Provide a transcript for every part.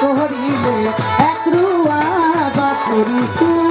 করিলে এক রুয়া বাপরি তুই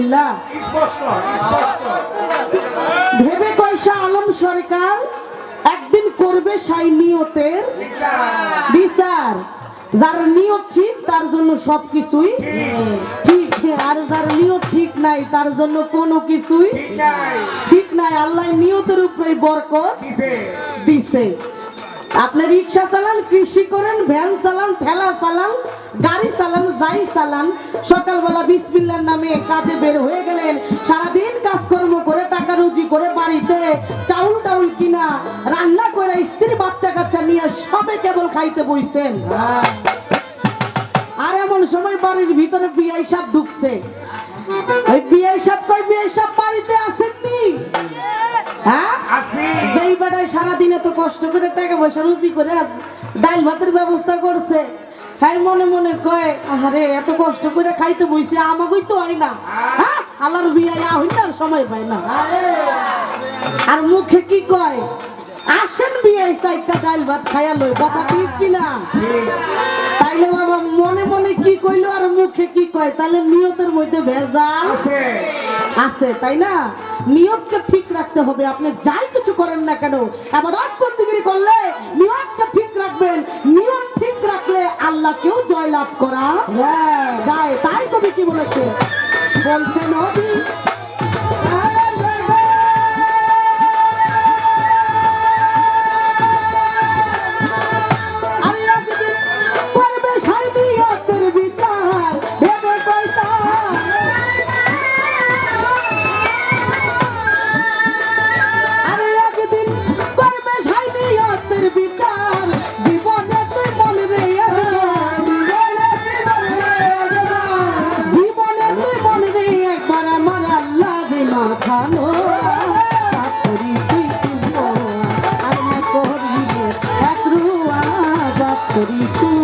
আলহামদুলিল্লাহ। ভেবে কয়সা আলম সরকার, একদিন করবে সাই নিয়তের বিচার। যার নিয়ত ঠিক, তার জন্য সবকিছুই ঠিক। আর যার নিয়ত ঠিক নাই, তার জন্য কোনো কিছুই ঠিক নাই। আল্লাহ নিয়তের উপরে বরকত দিছে দিছে। আপনি রিক্সা চালান, কৃষি করেন, ভ্যান চালান, ঠেলা চালান গাড়ি চালান যাই চালান সকালবেলা বিসমিল্লার নামে কাজে বের হয়ে গেলেন। সারাদিন কাজকর্ম করে টাকা রুজি করে বাড়িতে চাউল টাউল কিনা রান্না করে স্ত্রী বাচ্চা কাচ্চা নিয়ে সবে কেবল খাইতে বইছেন। আর এমন সময় বাড়ির ভিতরে বিয়াই সাপ ঢুকছে। ওই বিয়াই সাপ কই? বিয়াই সাপ বাড়িতে আসেননি? হ্যাঁ? আসি। যেই বেটায় সারাদিন এত কষ্ট করে টাকা পয়সা রুজি করে ডাল ভাতের ব্যবস্থা করছে। হ্যাঁ মনে মনে কয় আরে এত কষ্ট করে খাইতে বইছে আমাকেই তো হয় না। হ্যাঁ আল্লাহর বিয়ে হইন আর সময় পায় না। আর। মুখে কি কয় আসেন বিয়ে সাইডটা ডাল ভাত খাইয়া লই কথা ঠিক কিনা? তাইলে বাবা মনে মনে কি কইলো আর মুখে কি কয় তাহলে নিয়তের মধ্যে ভেজাল আছে। আছে তাই না? নিয়তকে ঠিক রাখতে হবে আপনি যাই কিছু করেন না কেন বন্দিগিরি করলে নিয়তকে আল্লাহকেও জয়লাভ করা। যায় তাই তুমি কি বলেছে। বলছে নবী করি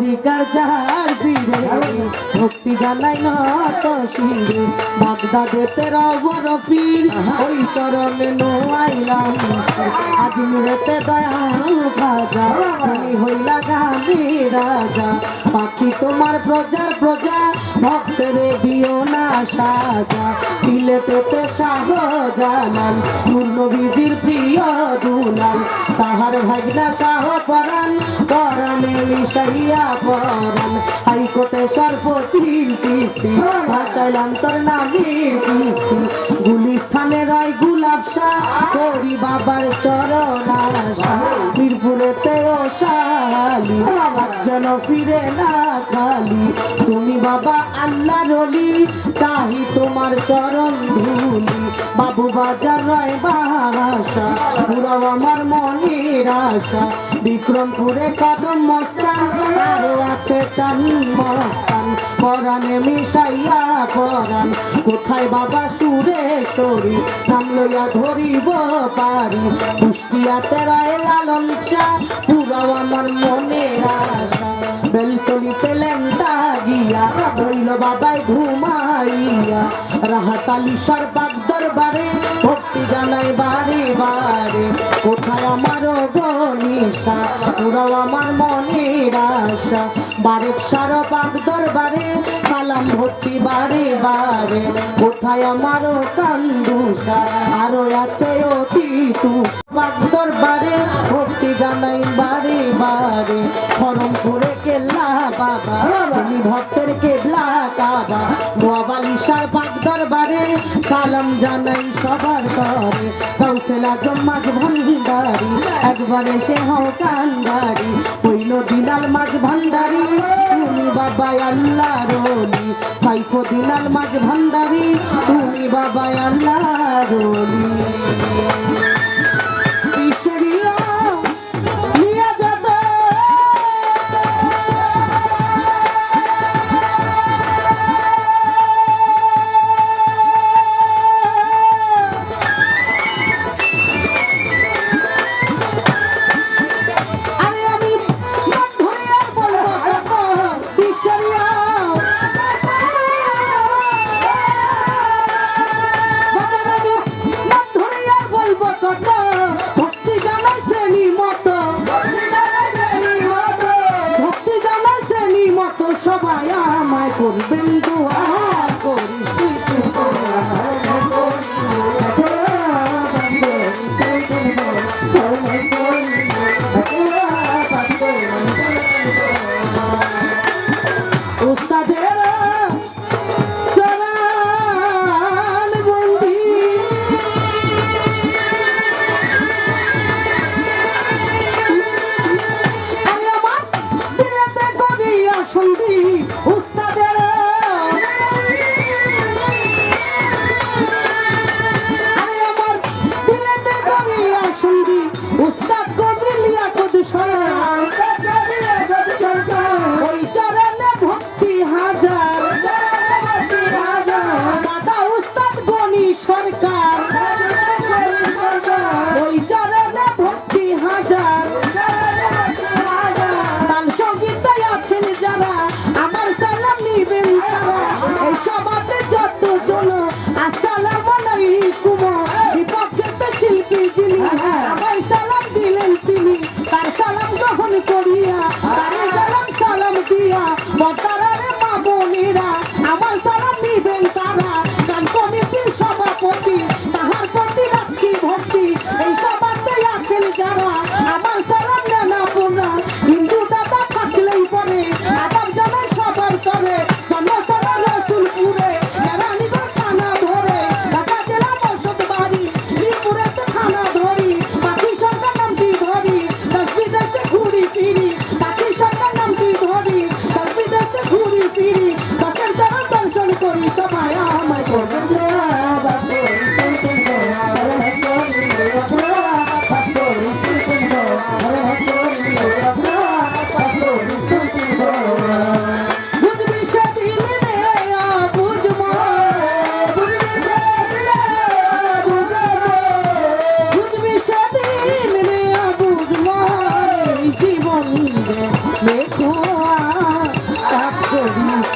তরিকার চার পীরে ভক্তি জানাই নত শিরে বাগদাদেতে রবর পীর। ওই চরণে নোয়াইলাম। আজমিরেতে দয়ালু খাজা তুমি হইলা গানে রাজা। পাখি তোমার প্রজার প্রজা। ভক্তরে দিও না সাজা। সিলেটেতে শাহ জালাল নবীজির প্রিয় দুলাল। তাহার ভাগনা শাহ পরাণ, পরাণে মিশাইয়া পরাণ। হাইকোর্টে সর্বতীর চিস্তি ভাষাইলাম তোর নামের কিস্তি। গুলিস্থানে রয় গুলাব শাহ, করি বাবার চরণ আশা। মিরপুরেতে ও একজন ফিরে না খালি। তুমি বাবা আল্লাহ রবি চাহি তোমার চরণ ধুলি। বাবু বাজার রয় বাসা পুরাও আমার মনের আশা। বিক্রমপুরে কদম মস্তান, আরও আছে চান মস্তান পরাণে মিশাইয়া পরাণ কোথায় বাবা সুরেশ্বরী নাম লইয়া ধরিব পারি। কুষ্টিয়াতে রয় লালন শাহ পুরাও আমার মনের আশা। বেলতলিতে লেংটা গিয়া, রইল বাবাই ঘুমাইয়া। রাহাতালি সরবাগ দরবারে ভক্তি জানাই বারে বারে কোথায় আমার গনিশা পুরাও আমার মনের আশা। বারেক সরবাগ দরবারে সালাম ভক্তি বারে বারে কোথায় আমার কান্দুষা আরও আছে অতি বাগ দরবারে ভক্তি জানাই বারে বারে খরমপুরে কেল্লা বাবা। ভক্তের কেবলা সালাম জানাই সবার তরে কৌশলা জম্মাজ ভণ্ডারি ভান্ডারি সে হও কান্ডারি হইল দিনাল মাঝ ভান্ডারি তুমি বাবা আল্লাহ রলি সাইফ দিনাল মাঝ ভান্ডারি তুমি বাবা আল্লাহ রলি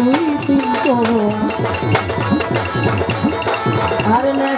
তুই তুই করো আর না